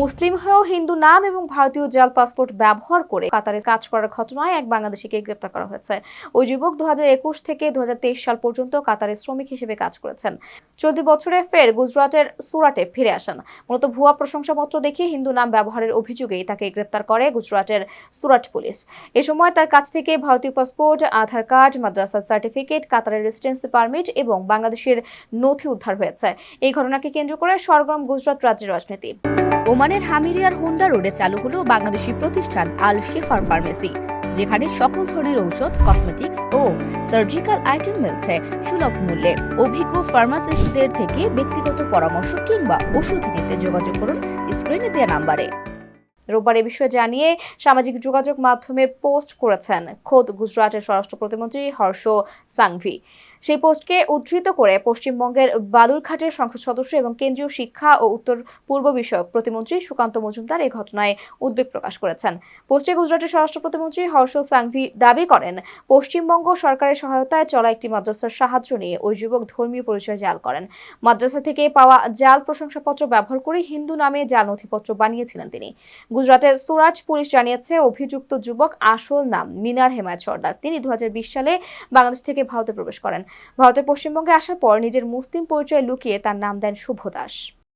মুসলিম হয়েও হিন্দু নাম এবং ভারতীয় জাল পাসপোর্ট ব্যবহার করে কাতারে কাজ করার ঘটনায় এক বাংলাদেশিকে গ্রেপ্তার করা হয়েছে। ওই যুবক দু হাজার একুশ থেকে দু হাজার তেইশ সাল পর্যন্ত কাতারে শ্রমিক হিসেবে কাজ করেছেন। চলতি বছরে ফের গুজরাটের সুরাটে ফিরে আসেন। মূলত ভুয়া প্রশংসাপত্র দেখিয়ে হিন্দু নাম ব্যবহারের অভিযোগেই তাকে গ্রেপ্তার করে গুজরাটের সুরাট পুলিশ। এ সময় তার কাছ থেকে ভারতীয় পাসপোর্ট, আধার কার্ড, মাদ্রাসার সার্টিফিকেট, কাতারের রেসিডেন্সি পারমিট এবং বাংলাদেশের নথি উদ্ধার হয়েছে। এই ঘটনাকে কেন্দ্র করে সরগরম গুজরাট রাজ্যের রাজনীতি। ওমানের হামিরিয়ার হোন্ডা রোডে চালু হলো বাংলাদেশি প্রতিষ্ঠান আল শেফার ফার্মেসি, যেখানে সকল ধরনের ঔষধ কসমেটিক্স ও সার্জিক্যাল আইটেম মিলছে সুলভ মূল্যে। অভিজ্ঞ ফার্মাসিস্টদের থেকে ব্যক্তিগত পরামর্শ কিংবা ওষুধ নিতে যোগাযোগ করুন স্ক্রিনে দেওয়া নাম্বারে। রোববার এ বিষয়ে জানিয়ে সামাজিক যোগাযোগ মাধ্যমে পোস্ট করেছেন খোদ গুজরাটের স্বরাষ্ট্র প্রতিমন্ত্রী হর্ষ সাংভি। সেই পোস্টকে উদ্ধৃত করে পশ্চিমবঙ্গের বালুরঘাটের সংসদ সদস্য এবং কেন্দ্রীয় শিক্ষা ও উত্তর পূর্ব বিষয়ক প্রতিমন্ত্রী সুকান্ত মজুমদার এই ঘটনায় উদ্বেগ প্রকাশ করেছেন। পোস্টে গুজরাটের স্বরাষ্ট্র প্রতিমন্ত্রী হর্ষ সাংভি দাবি করেন, পশ্চিমবঙ্গ সরকারের সহায়তায় চলা একটি মাদ্রাসার সাহায্য নিয়ে ওই যুবক ধর্মীয় পরিচয় জাল করেন। মাদ্রাসা থেকে পাওয়া জাল প্রশংসাপত্র ব্যবহার করে হিন্দু নামে জাল নথিপত্র বানিয়েছিলেন তিনি। গুজরাটের সুরাজ পুলিশ জানিয়েছে, অভিযুক্ত যুবক আসল নাম মিনার হেমায় সর্দার। তিনি দু হাজার বিশ সালে বাংলাদেশ থেকে ভারতে প্রবেশ করেন। ভারতের পশ্চিমবঙ্গে আসার পর নিজের মুসলিম পরিচয় লুকিয়ে তার নাম দেন শুভ দাস।